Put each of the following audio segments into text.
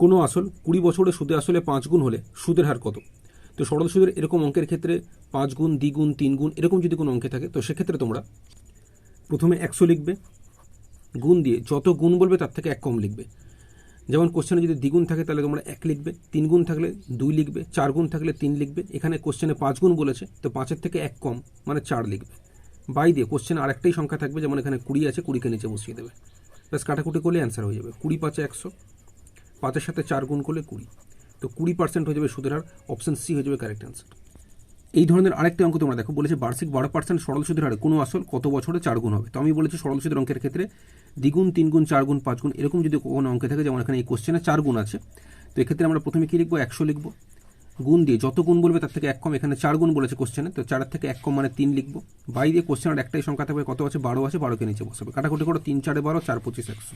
কোনো আসল কুড়ি বছরে সুদে আসলে পাঁচ গুণ হলে সুদের হার কত? তো সরল সুদের এরকম অঙ্কের ক্ষেত্রে পাঁচ গুণ, দ্বিগুণ, তিন গুণ এরকম যদি কোনো অঙ্কে থাকে, তো সেক্ষেত্রে তোমরা প্রথমে একশো লিখবে, গুণ দিয়ে যত গুণ বলবে তার থেকে এক কম লিখবে। যেমন কোশ্চেনে যদি দ্বিগুণ থাকে তাহলে তোমরা এক লিখবে, তিন গুণ থাকলে দুই লিখবে, চার গুণ থাকলে তিন লিখবে। এখানে কোশ্চেনে পাঁচ গুণ বলেছে, তো পাঁচের থেকে এক কম মানে চার লিখবে। বাই দিয়ে কোশ্চেনে আরেকটাই সংখ্যা থাকবে, যেমন এখানে কুড়ি আছে, কুড়িকে নিচে বসিয়ে দেবে। ব্যাস, কাটাকুটি করলে অ্যান্সার হয়ে যাবে। কুড়ি পাঁচে একশো। পাঁচের সাথে চার গুণ করলে কুড়ি। তো কুড়ি পার্সেন্ট হয়ে যাবে সুদের হার অপশন সি হয়ে যাবে কারেক্ট অ্যান্সার এই ধরনের আরেকটি অঙ্ক তোমরা দেখো, বলেছে বার্ষিক বারো পার্সেন্ট সরল সুদের হারে কোনো আসল কত বছরে চার গুণ হবে? তো আমি বলেছি সরল সুদের অঙ্কের ক্ষেত্রে দ্বিগুণ, তিন গুণ, চার গুণ, পাঁচ গুণ, এরকম যদি কোনো অঙ্কে থাকে, যেমন এখানে এই কোশ্চেনে চার গুণ আছে, তো এক্ষেত্রে আমরা প্রথমে কী লিখব? একশো লিখব। গুণ দিয়ে যত গুণ বলবে তার থেকে এক কম, এখানে চার গুণ বলেছে কোশ্চেনে তো চারের থেকে এক কম মানে তিন লিখব। বাই দিয়ে কোশ্চেনের একটাই সংখ্যা থাকবে, কত আছে? বারো আছে, বারোকে নিচে বসাবে। কাটাকুটি করো, তিন, চারে বারো, চার, পঁচিশ, একশো।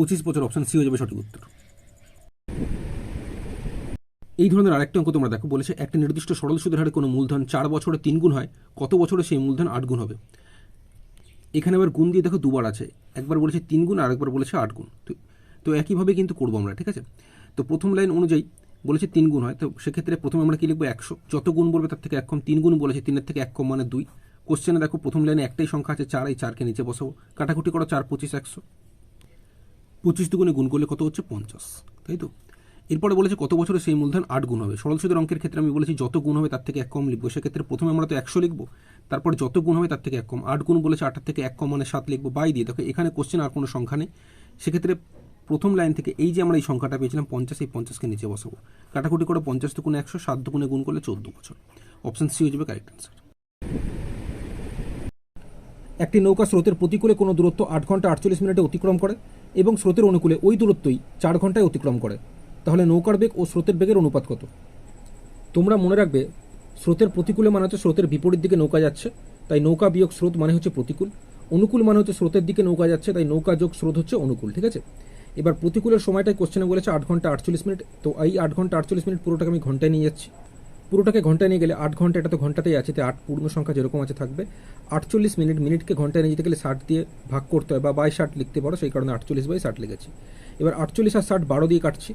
পঁচিশ বছর অপশন সি হয়ে যাবে সঠিক উত্তর। এই ধরনের আরেকটা অঙ্ক তোমরা দেখো, বলেছে একটা নির্দিষ্ট সরল সুদের হারে কোনো মূলধন চার বছরে তিন গুণ হয়, কত বছরে সেই মূলধন আট গুণ হবে? এখানে আবার গুণ দিয়ে দেখো দুবার আছে, একবার বলেছে তিন গুণ আর একবার বলেছে আট গুণ। তো একইভাবে কিন্তু করব আমরা, ঠিক আছে? তো প্রথম লাইন অনুযায়ী বলেছে তিন গুণ হয়, তো সেক্ষেত্রে প্রথমে আমরা কি লিখব? একশো। যত গুণ বলবে তার থেকে এক কম তিন গুণ, বলেছে তিনের থেকে এক কম মানে দুই। কোশ্চেনে দেখো প্রথম লাইনে একটাই সংখ্যা আছে, চার, এই চারকে নিচে বসাবো। কাটাকুটি করো, চার, পঁচিশ, একশো। পঁচিশ দুগুণে গুণ করলে কত হচ্ছে? পঞ্চাশ। তাই তো? এরপরে বলেছে কত বছরে সেই মূলধন আট গুণ হবে? সরল সুদের অঙ্কের ক্ষেত্রে আমি বলেছি যত গুণ হবে তার থেকে এক কম লিখব। সেক্ষেত্রে প্রথমে আমরা তো একশো লিখব। তারপর যত গুণ হবে তার থেকে এক কম। আট গুণ বলেছে আটার থেকে এক কম মানে সাত লিখব। বাই দিয়ে দেখো, এখানে কোশ্চেন আর কোনো সংখ্যা নেই। সেক্ষেত্রে প্রথম লাইন থেকে এই যে আমরা এই সংখ্যাটা পেয়েছিলাম, পঞ্চাশ, এই পঞ্চাশকে নিচে বসাবো। কাটাকুটি করে, পঞ্চাশ দুগুণে একশো, সাত দুগুণে গুণ করলে চোদ্দ বছর। অপশন সি হয়ে যাবে কারেক্ট অ্যান্সার একটি নৌকা স্রোতের প্রতিকূলে কোনো দূরত্ব আট ঘণ্টা আটচল্লিশ মিনিটে অতিক্রম করে এবং স্রোতের অনুকূলে ওই দূরত্বই চার ঘন্টায় অতিক্রম করে। তাহলে নৌকার বেগ ও স্রোতের বেগের অনুপাত কত? তোমরা মনে রাখবে, স্রোতের প্রতিকূলে মানে হচ্ছে স্রোতের বিপরীত দিকে নৌকা যাচ্ছে, তাই নৌকা বিয়োগ স্রোত মানে হচ্ছে প্রতিকূল। অনুকূল মানে হচ্ছে স্রোতের দিকে নৌকা যাচ্ছে, তাই নৌকা যোগ স্রোত হচ্ছে অনুকূল, ঠিক আছে? এবার প্রতিকূলের সময়টাই কোশ্চেনে বলেছে আট ঘণ্টা আটচল্লিশ মিনিট, তো এই আট ঘণ্টা আটচল্লিশ মিনিট পুরোটাকে আমি ঘন্টায় নিয়ে যাচ্ছি। পুরোটাকে ঘন্টায় নিয়ে গেলে আট ঘণ্টা, এটা তো ঘন্টাতেই আছে তাই আট পূর্ণ সংখ্যা যেরকম আছে থাকবে। আটচল্লিশ মিনিট, মিনিটকে ঘন্টায় নিয়ে যেতে গেলে ষাট দিয়ে ভাগ করতে হয়, বা বাই ষাট লিখতে পারো, সেই কারণে আটচল্লিশ বাই ষাট লিখেছি। এবার আটচল্লিশ আর ষাট বারো দিয়ে কাটছি।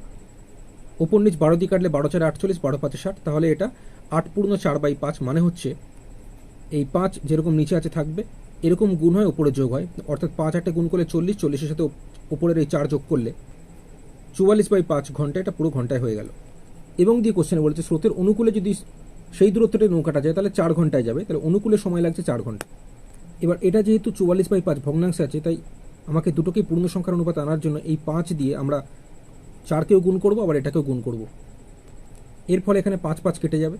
ওপর নিচ বারো দিয়ে কাটলে বারো চারে আটচল্লিশ, বারো পাঁচে ষাট, তাহলে এটা আট পূর্ণ চার বাই পাঁচ মানে হচ্ছে এই পাঁচ যেরকম নিচে আছে থাকবে, এরকম গুণ হয়, ওপরে যোগ হয়। অর্থাৎ পাঁচ আটে গুণ করলে চল্লিশ, চল্লিশের সাথে ওপরের এই চার যোগ করলে চুয়াল্লিশ বাই পাঁচ ঘণ্টা, এটা পুরো ঘন্টায় হয়ে গেল। এবং দিয়ে কোশ্চেনে বলেছে, স্রোতের অনুকূলে যদি সেই দূরত্বটা নৌকাটা যায়, তাহলে চার ঘন্টায় যাবে। তাহলে অনুকূলে সময় লাগছে চার ঘণ্টা। এবার এটা যেহেতু চুয়াল্লিশ বাই পাঁচ ভগ্নাংশে আছে, তাই আমাকে দুটোকেই পূর্ণ সংখ্যার অনুপাত আনার জন্য এই পাঁচ দিয়ে আমরা চারকেও গুণ করব, আবার এটাকেও গুণ করব। এর ফলে এখানে পাঁচ পাঁচ কেটে যাবে।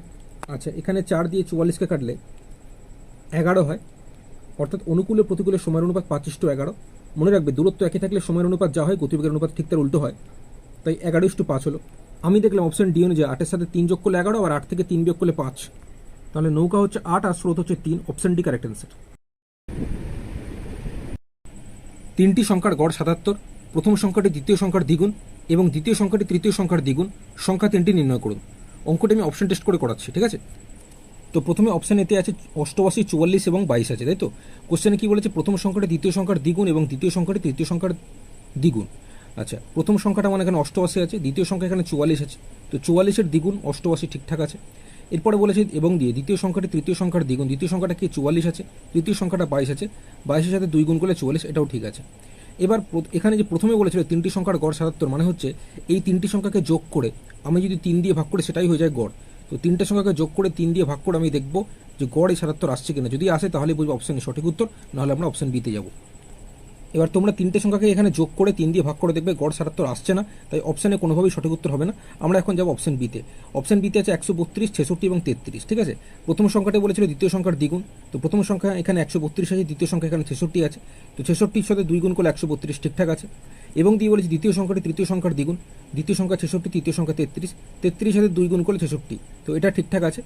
আচ্ছা এখানে চার দিয়ে চুয়াল্লিশকে কাটলে এগারো হয়। অর্থাৎ অনুকূলে প্রতিকূলে সময়ের অনুপাত পাঁচিশ টু এগারো। মনে রাখবে, দূরত্ব একই থাকলে সময়ের অনুপাত যা হয়, গতিবেগের অনুপাত ঠিক তার উল্টো হয়। তাই এগারো ইস্টু পাঁচ হলো। আমি দেখলাম অপশন ডি অনুযায়ী আটের সাথে তিন যোগ করলে এগারো আর আট থেকে তিন বিয়োগ করলে পাঁচ। তাহলে নৌকা হচ্ছে আট আর স্রোত হচ্ছে তিন অপশন ডি কারেক্ট অ্যান্সার তিনটি সংখ্যার গড় সাতাত্তর, প্রথম সংখ্যাটি দ্বিতীয় সংখ্যার দ্বিগুণ এবং দ্বিতীয় সংখ্যাটি তৃতীয় সংখ্যার দ্বিগুণ, সংখ্যা তিনটি নির্ণয় করুন। অঙ্কটি আমি অপশন টেস্ট করে করাচ্ছি, ঠিক আছে? তো প্রথমে অপশন এতে আছে অষ্টআশি, চুয়াল্লিশ এবং বাইশ আছে, তাই তো? কোশ্চেনে কি বলেছে? প্রথম সংখ্যাটি দ্বিতীয় সংখ্যার দ্বিগুণ এবং দ্বিতীয় সংখ্যাটি তৃতীয় সংখ্যার দ্বিগুণ। আচ্ছা প্রথম সংখ্যাটা মানে এখানে অষ্টআশি আছে, দ্বিতীয় সংখ্যা এখানে চুয়াল্লিশ আছে। তো চুয়াল্লিশের দ্বিগুণ, অষ্টআশি ঠিকঠাক আছে। এরপরে বলেছে এবং দিয়ে, দ্বিতীয় সংখ্যাটি তৃতীয় সংখ্যার দ্বিগুণ, দ্বিতীয় সংখ্যাটা কি চুয়াল্লিশ আছে, তৃতীয় সংখ্যাটা বাইশ আছে, বাইশের সাথে দুই গুণ করলে চুয়াল্লিশ, এটাও ঠিক আছে। এবার এখানে যে প্রথমে বলেছিল তিনটি সংখ্যার গড় সাতাত্তর মানে হচ্ছে এই তিনটি সংখ্যাকে যোগ করে আমি যদি তিন দিয়ে ভাগ করে, সেটাই হয়ে যায় গড়। তো তিনটে সংখ্যাকে যোগ করে তিন দিয়ে ভাগ করে আমি দেখব যে গড় এই সাতাত্তর আসছে কিনা। যদি আসে তাহলে বুঝব অপশানের সঠিক উত্তর, নাহলে আমরা অপশান বিতে যাব। এবার তোমরা তিনটে সংখ্যাকে এখানে যোগ করে তিন দিয়ে ভাগ করে দেখবে গড় সাতাত্তর আসছে না, তাই অপশানে কোনোভাবেই সঠিক উত্তর হবে না। আমরা এখন যাব অপশান বিতে অপশান বিতে আছে একশো বত্রিশ, ছেষট্টি এবং তেত্রিশ, ঠিক আছে? প্রথম সংখ্যাটা বলেছিল দ্বিতীয় সংখ্যার দ্বিগুণ। তো প্রথম সংখ্যা এখানে একশো বত্রিশ আছে, দ্বিতীয় সংখ্যা এখানে ছেষট্টি আছে। তো ছেষট্টির সাথে দুই গুণ করলে একশো বত্রিশ ঠিকঠাক আছে। এবং দিয়ে বলেছি দ্বিতীয় সংখ্যাটি তৃতীয় সংখ্যার দ্বিগুণ, দ্বিতীয় সংখ্যা ছেষট্টি, তৃতীয় সংখ্যা তেত্রিশ তেত্রিশ সাথে দুই গুণ করলে ছেষট্টি। তো এটা ঠিকঠাক আছে।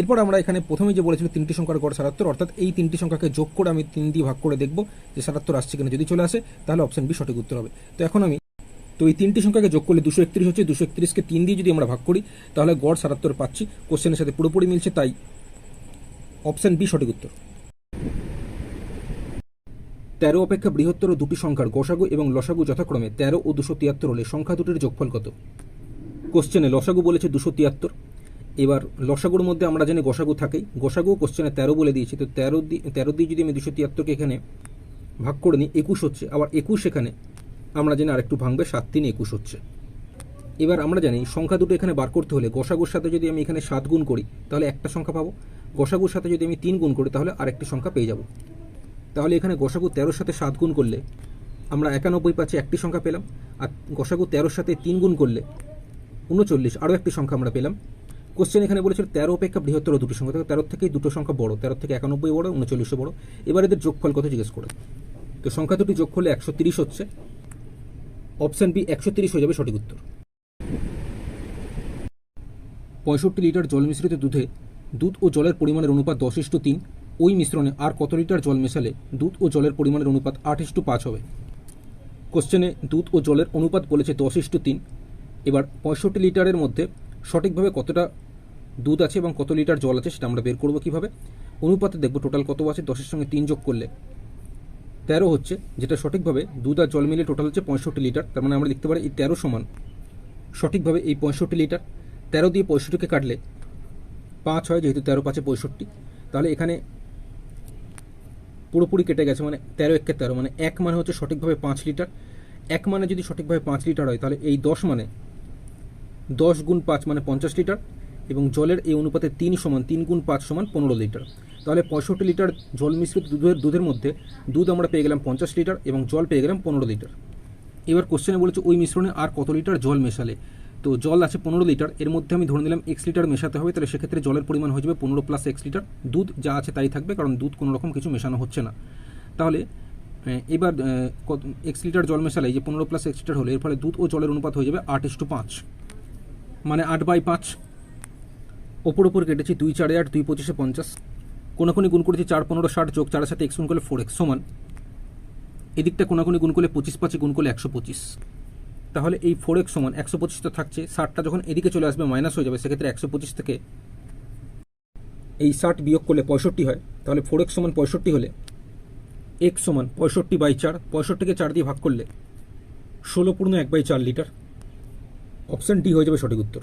এরপর আমরা এখানে প্রথমে যে বলেছিল তিনটি সংখ্যার গড় সাতাত্তর, অর্থাৎ এই তিনটি সংখ্যাকে যোগ করে আমি তিন দিয়ে ভাগ করে দেখব যে সাতাত্তর আসছে কিনা। যদি চলে আসে, তাহলে অপশন বি সঠিক উত্তর হবে। তো এখন আমি, তো এই তিনটি সংখ্যাকে যোগ করলে দুশো একত্রিশ হচ্ছে, দুশো একত্রিশকে তিন দিয়ে যদি আমরা ভাগ করি, তাহলে গড় সাতাত্তর পাচ্ছি। কোশ্চেনের সাথে পুরোপুরি মিলছে, তাই অপশন বি সঠিক উত্তর। তেরো অপেক্ষা বৃহত্তর দুটি সংখ্যার গসাগু এবং লসাগু যথাক্রমে তেরো ও দুশো তিয়াত্তর হলে সংখ্যা দুটির যোগফল কত? কোশ্চেনে লসাগু বলেছে দুশো তিয়াত্তর। এবার লসাগুর মধ্যে আমরা জানি গসাগু থাকেই। গসাগু কোশ্চেনে তেরো বলে দিয়েছে। তো তেরো দিয়ে তেরো দিয়ে যদি আমি দুশো তিয়াত্তরকে এখানে ভাগ করে নিই, একুশ হচ্ছে। আবার একুশ এখানে আমরা জানি আরেকটু ভাঙবে, সাত তিন একুশ হচ্ছে। এবার আমরা জানি সংখ্যা দুটো এখানে বার করতে হলে গসাগুর সাথে যদি আমি এখানে সাত গুণ করি, তাহলে একটা সংখ্যা পাবো। গসাগুর সাথে যদি আমি তিন গুণ করি, তাহলে আরেকটি সংখ্যা পেয়ে যাব। তাহলে এখানে গসাগু তেরোর সাথে সাত গুণ করলে আমরা একানব্বই পাচ্ছি একটি সংখ্যা পেলাম, আর গসাগু তেরোর সাথে তিন গুণ করলে উনচল্লিশ, আরও একটি সংখ্যা আমরা পেলাম। কোশ্চেন এখানে বলেছিল তেরো অপেক্ষা বৃহত্তর দুটি সংখ্যা তেরোর থেকেই দুটো সংখ্যা বড়, তেরো থেকে একানব্বই বড়, উনচল্লিশও বড়। এবার এদের যোগফল কত জিজ্ঞেস করে। তো সংখ্যা দুটি যোগ করলে একশো তিরিশ হচ্ছে। অপশান বি একশো তিরিশ হয়ে যাবে সঠিক উত্তর। পঁয়ষট্টি লিটার জল মিশ্রিত দুধে দুধ ও জলের পরিমাণের অনুপাত দশ ইস্টু তিন। ওই মিশ্রণে আর কত লিটার জল মেশালে দুধ ও জলের পরিমাণের অনুপাত আট ইস্টু পাঁচ হবে? কোশ্চেনে দুধ ও জলের অনুপাত বলেছে দশ ইস্টু তিন। এবার পঁয়ষট্টি লিটারের মধ্যে সঠিকভাবে কতটা দুধ আছে এবং কত লিটার জল আছে সেটা আমরা বের করব কীভাবে? অনুপাতে দেখব টোটাল কত আছে দশের সঙ্গে তিন যোগ করলে তেরো হচ্ছে, যেটা সঠিকভাবে দুধ আর জল মিলে টোটাল হচ্ছে পঁয়ষট্টি লিটার, তার মানে আমরা লিখতে পারি এই তেরো সমান। সঠিকভাবে এই পঁয়ষট্টি লিটার, তেরো দিয়ে পঁয়ষট্টিকে কাটলে পাঁচ হয়, যেহেতু তেরো পাঁচে পঁয়ষট্টি। তাহলে এখানে পুরোপুরি কেটে গেছে মানে তেরো একে তেরো মানে এক মানে হচ্ছে সঠিকভাবে পাঁচ লিটার। এক মানে যদি সঠিকভাবে পাঁচ লিটার হয়, তাহলে এই দশ মানে দশ গুণ পাঁচ মানে পঞ্চাশ লিটার এবং জলের এই অনুপাতে তিন সমান, তিন গুণ পাঁচ সমান পনেরো লিটার। তাহলে পঁয়ষট্টি লিটার জল মিশ্রিত দুধের দুধের মধ্যে দুধ আমরা পেয়ে গেলাম পঞ্চাশ লিটার এবং জল পেয়ে গেলাম পনেরো লিটার। এবার কোশ্চেনে বলেছে, ওই মিশ্রণে আর কত লিটার জল মেশালে? তো জল আছে পনেরো লিটার, এর মধ্যে আমি ধরে নিলাম এক্স লিটার মেশাতে হবে, তাহলে সেক্ষেত্রে জলের পরিমাণ হয়ে যাবে পনেরো প্লাস এক্স লিটার। দুধ যা আছে তাই থাকবে, কারণ দুধ কোনো রকম কিছু মেশানো হচ্ছে না। তাহলে এবার এক্স লিটার জল মেশালে যে পনেরো প্লাস এক্স লিটার হলে, এর ফলে দুধ ও জলের অনুপাত হয়ে যাবে আট ইস্টু পাঁচ। মানে আট বাই পাঁচ। ওপর ওপর কেটেছি দুই চারে আট, দুই পঁচিশে পঞ্চাশ। কোনাকুনি গুণ করেছি চার পনেরো ষাট, যোগ চারের সাথে এক্স গুণ করলে ফোর এক্স সমান। এদিকটা কোনাকুনি গুণ করলে পঁচিশ, পাঁচে গুণ করলে একশো পঁচিশ। তাহলে এই ফোর এক্স সমান একশো পঁচিশ তো থাকছে। ষাটটা যখন এদিকে চলে আসবে মাইনাস হয়ে যাবে। সেক্ষেত্রে একশো পঁচিশ থেকে এই ষাট বিয়োগ করলে পঁয়ষট্টি হয়। তাহলে ফোর এক্স সমান পঁয়ষট্টি হলে এক্স সমান পঁয়ষট্টি বাই চার পঁয়ষট্টিকে চার দিয়ে ভাগ করলে ষোলো পূর্ণ এক বাই চার লিটার। অপশান ডি হয়ে যাবে সঠিক উত্তর।